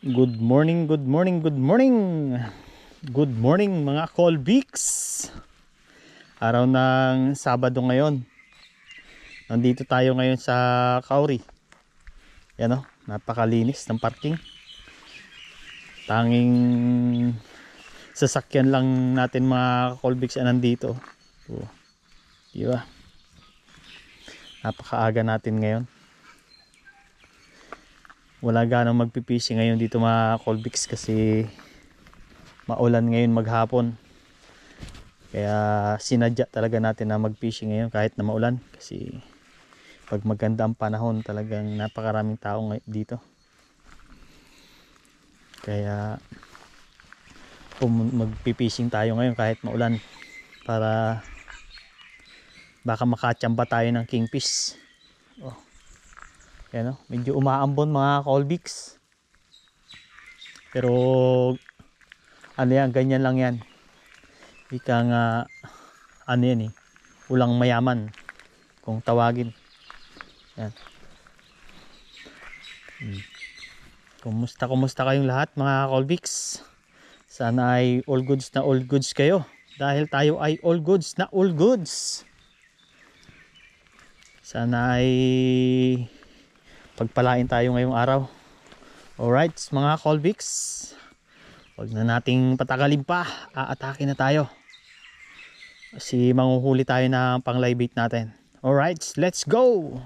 Good morning, good morning, good morning. Good morning mga Colbix. Araw ng Sabado ngayon. Nandito tayo ngayon sa Kauri. Yan o, napakalinis ng parking. Tanging sasakyan lang natin mga Colbix ang nandito. Oh, di ba? Napakaaga natin ngayon wala ganang magpipisi ngayon dito mga Colbix kasi maulan ngayon maghapon. Kaya sinadya talaga natin na magfishing ngayon kahit na maulan kasi pag maganda ang panahon talagang napakaraming tao dito. Kaya magpipishing tayo ngayon kahit maulan para baka makachamba tayo ng kingfish. Oh. Yan o, medyo umaambon mga Colbix. Pero ano yan, ganyan lang yan. Ika nga ano yan eh, ulang mayaman kung tawagin. Yan. Hmm. Kumusta, kumusta kayong lahat mga Colbix? Sana ay all goods na all goods kayo. Dahil tayo ay all goods na all goods. Sana ay pagpalain tayo ngayong araw. Alright, mga Colbix. Huwag na nating patagalin pa. Aatake na tayo. Kasi manguhuli tayo ng pang live bait natin. Alright, let's go!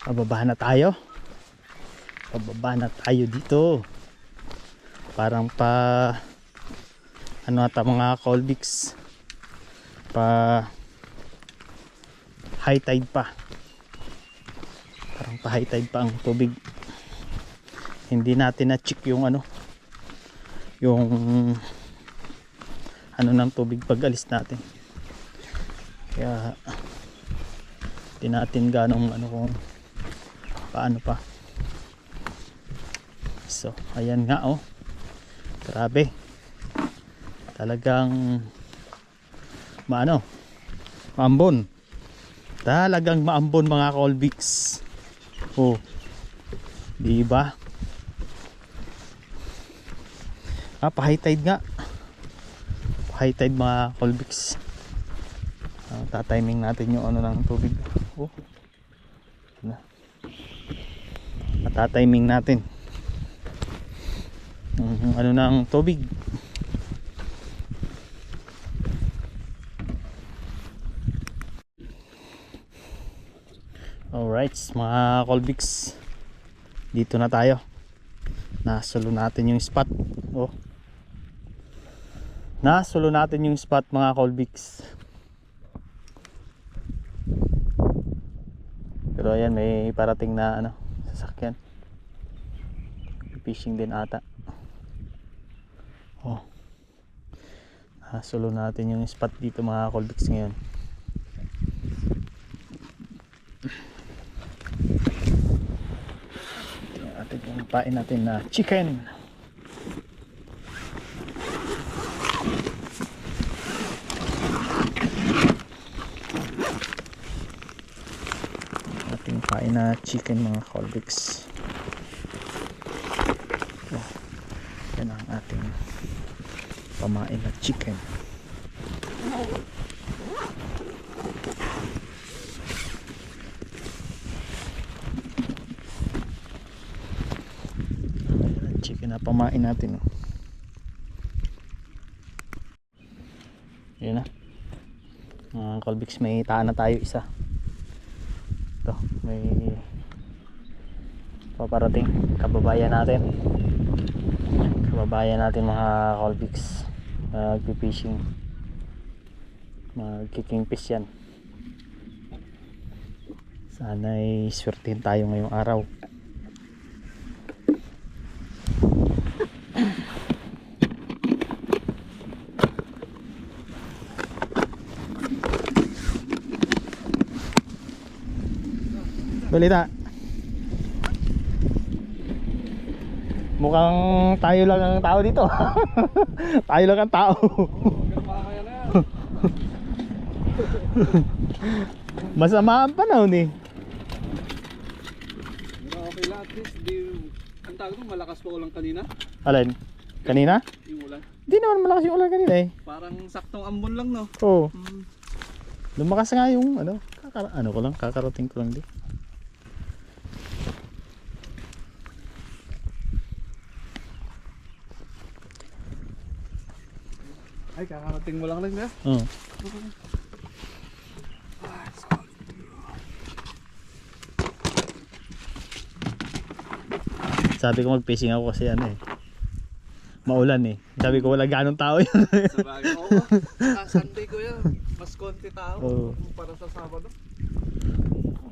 Pababa na tayo. Pababa na tayo dito. Parang pa ano ata mga Colbix pa high tide pa. Parang pa high tide pa ang tubig. Hindi natin na check yung ano yung ano ng tubig pag alis natin. Kaya hindi natin ganong ano kung paano pa. So ayan nga oh. Grabe talagang maano maambon. Talagang maambon mga Colbix. Oh. Di ba? Ah high tide nga. High tide mga Colbix. Ah, tatiming natin yung ano ng tubig. Oh. Na. Matatiming natin. Yung ano ng tubig Alright, mga Colbix. Dito na tayo. Nasulo natin yung spot. Oh. Nasulo natin yung spot mga Colbix. Pero ayan, may parating na ano, sasakyan. Fishing din ata. Oh. Nasulo natin yung spot dito mga Colbix ngayon. Tingnan pain natin na chicken. Ating pain na chicken mga Colbix. Oh, yan ang ating pamain na chicken. Ayan, chicken na pamain natin oh. yun na. Mga Colbix may taan na tayo isa. Ito may paparating kababayan natin. Kababayan natin mga Colbix magpipishing. Magkikingfish yan. Sana'y swertihin tayo ngayong araw Balita. Mukhang tayo lang ang tao dito. tayo lang ang tao. Masama ang panahon eh. Okay lang at least di ang tawag nung malakas pa ulang kanina. Alin? Kanina? Yung ulan. Hindi naman malakas yung ulan kanina eh. Parang saktong ambon lang no. Oo. Hmm. Lumakas nga yung ano, kakara ano ko lang, kakarating ko lang din. Ay kakarating mo lang rin na. Oo. Sabi ko mag-fishing ako kasi ano eh. Maulan eh. Sabi ko wala ganong tao yun. Sa bagay. Oo. Sa Sunday ko yan. Mas konti tao. Oo. Para sa Sabado.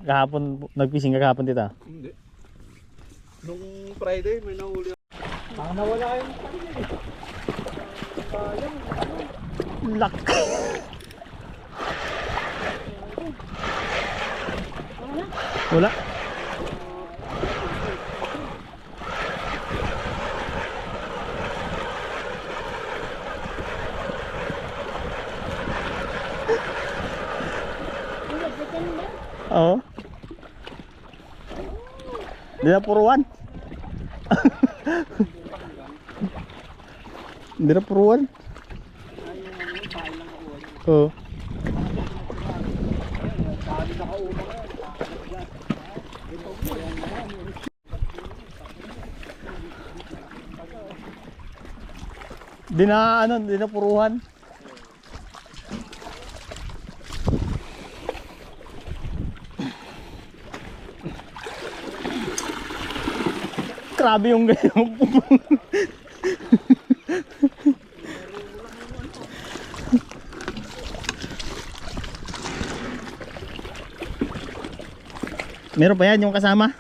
kahapon, nag-fishing ka kahapon tita. Hindi. Nung Friday may nahuli ako. Ah, nawala yung kanina eh. Sayang. Lak. Wala. Oo. Hindi na puruan. Na puruan. Oo. Di na ano, di na. Grabe yung ganyan. Meron pa yan yung kasama?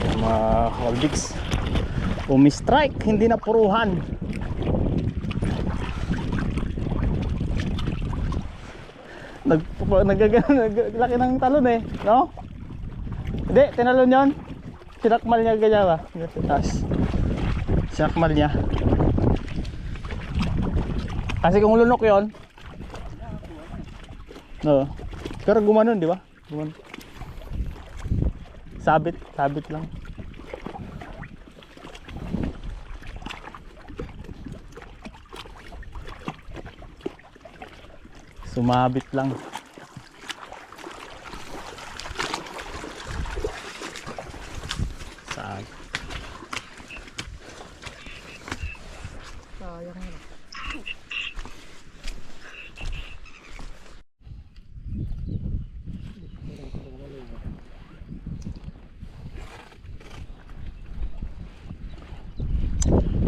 Yung mga Holbix umi-strike, hindi na puruhan. Nag, naglaki ng talon eh no? hindi, tinalon yon sinakmal niya ganyan ba? Taas sinakmal niya. Kasi kung lunok yon no? Pero gumanon di ba? Gumanon. Sabit sabit lang sumabit lang. Saan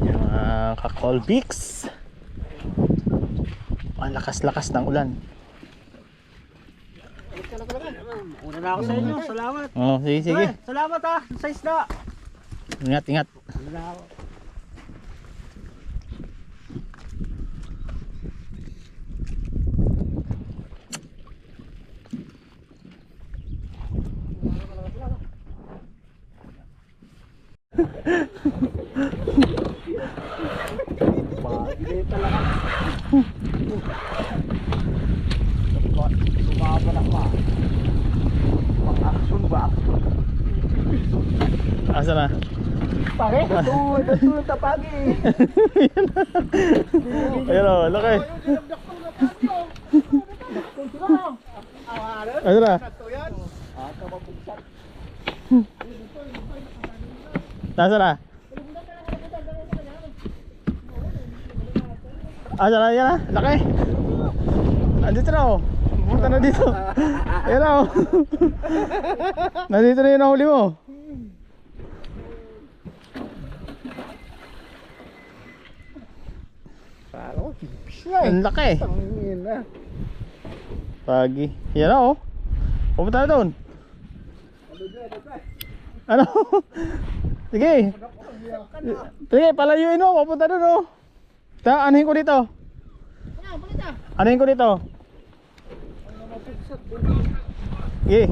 yung mga kakolbix ang lakas-lakas ng ulan Una na ako sa inyo. Salamat. oh sige sige Salamat ah. Sa isda. ingat ingat Una na ako. Bagay talaga. Lumaban pa. Pang-action ba? Action. asa na Pare, ito, ito, ito, tapagi. ayun o laki asa na nasa na Ano ah, dyan na. Laki. Andito na oh. Punta na dito. Ayan oh. Nandito na yun ang huli mo. Parang tipis na eh. Ang laki. Pagi. Yan na oh. Pupunta na doon. Ano? Sige. Sige, palayuin mo. Pupunta doon oh. Ta, anuhin ko dito. Anuhin ko dito. Sige.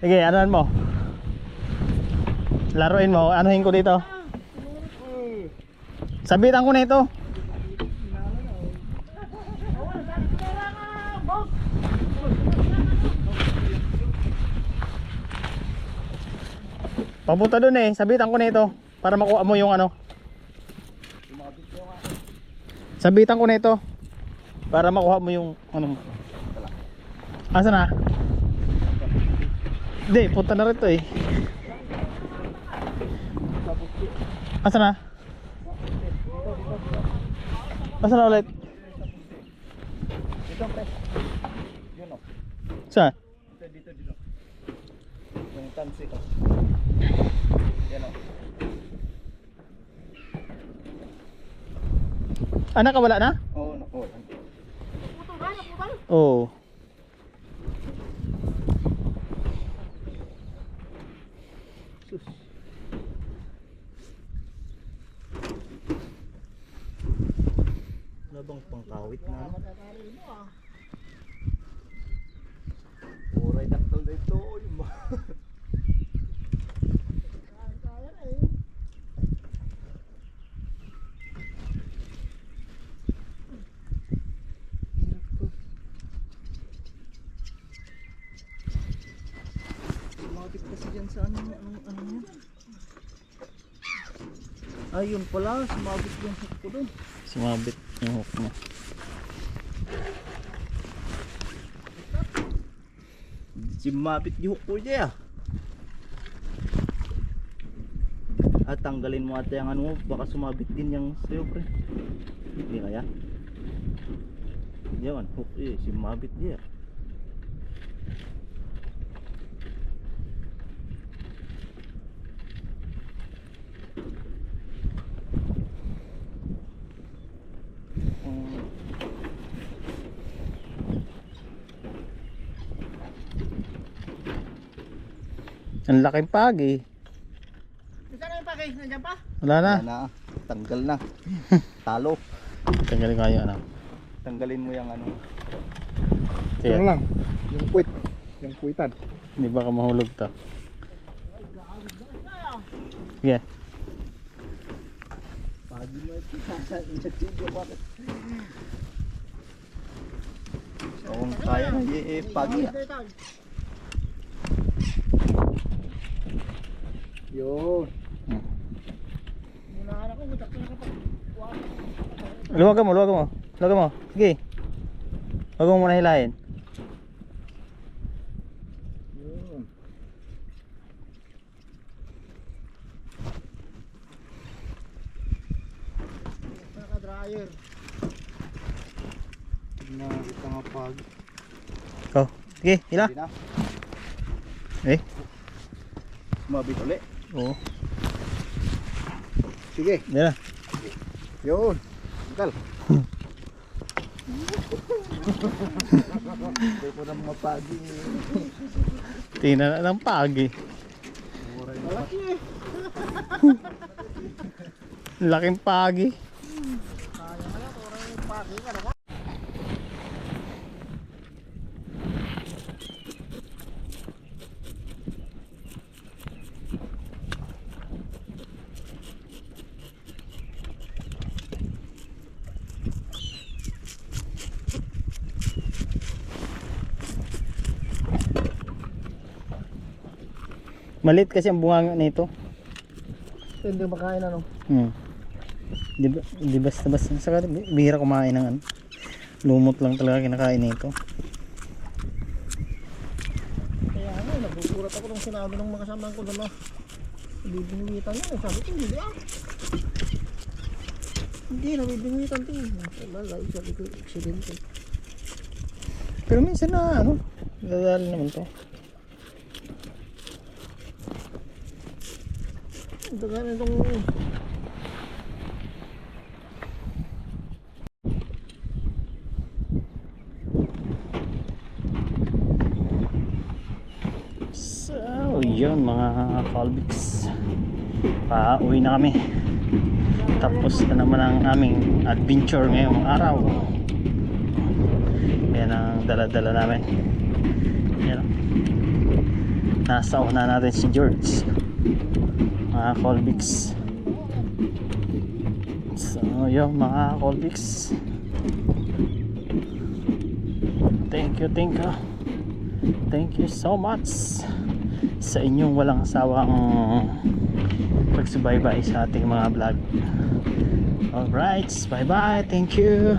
Sige, anuhan mo. Laruin mo. Anuhin ko dito. Sabitan ko na ito. Papunta doon eh. Sabitan ko na ito. Para makuha mo yung ano. Sabitan ko na ito. Para makuha mo yung ano. Asa na? Hindi, punta na rito eh. Asa na? Asa na ulit? Dito, pre. Yun o. Saan? Dito, dito, dito. Yung tansi ko. Yan o. Ah, nakawala na? Oo, naku. Oo. Sus. Ano bang pangkawit na? ano? Uray daktol na ito. Yung mga... Sumabit kasi dyan sa ano, ano, ano yan. Ayun pala, sumabit yung hook ko dun. Sumabit yung hook mo. Sumabit yung hook ko dyan. At tanggalin mo ate ang ano mo, baka sumabit din yung sa'yo pre. Hindi kaya? Yan, hook eh, sumabit dyan. Ang laking pagi. Saan na yung pakay? Nandiyan pa? Wala na. Wala na, tanggal na. Talo. Tanggalin yung ano. Tanggalin mo yung ano. Sige. lang, yung puwit. Yung puwitan. Hindi baka mahulog to. Sige. Pagi mo ito, inatidyo bakit? Kung kaya na eh, pagi Yun. Muna ka na ko, na kapag. Luwagan mo, luwagan mo. Luwagan mo. Sige. Huwag mo muna hilahin. Yun. Naka-dryer. Nakita nga pagi. Go. Sige, hila. Eh. Mabit ulit. Oo. Sige. Hindi na. Yun. Tanggal. Hindi na mga pagi. Tingnan na ng pagi. Malaki eh. Laking pagi. Sayang ka lang, kurang yung pakay ka na. Malit kasi ang bunga nito. Hindi makain ano. Hmm. Di ba, di basta basta. Saka bihira kumain ng ano. Lumot lang talaga kinakain nito. Kaya ano, nagugulat ako nung sinabi ng mga kasama ko na bibingitan yun. eh. Sabi ko, hindi ah. Hindi, nabibingitan to. Wala, sabi ko, aksidente. Pero minsan na ano, dadali naman to. Dagan itong... So, yun mga Colbix. Pauwi na kami. Tapos na naman ang aming adventure ngayong araw. Yan ang dala-dala namin. Yan. Nasa una natin si George. Mga Colbix. So, yun mga Colbix. Thank you, thank you. Thank you so much sa inyong walang sawang pagsubaybay sa ating mga vlog. Alright, bye bye. Thank you.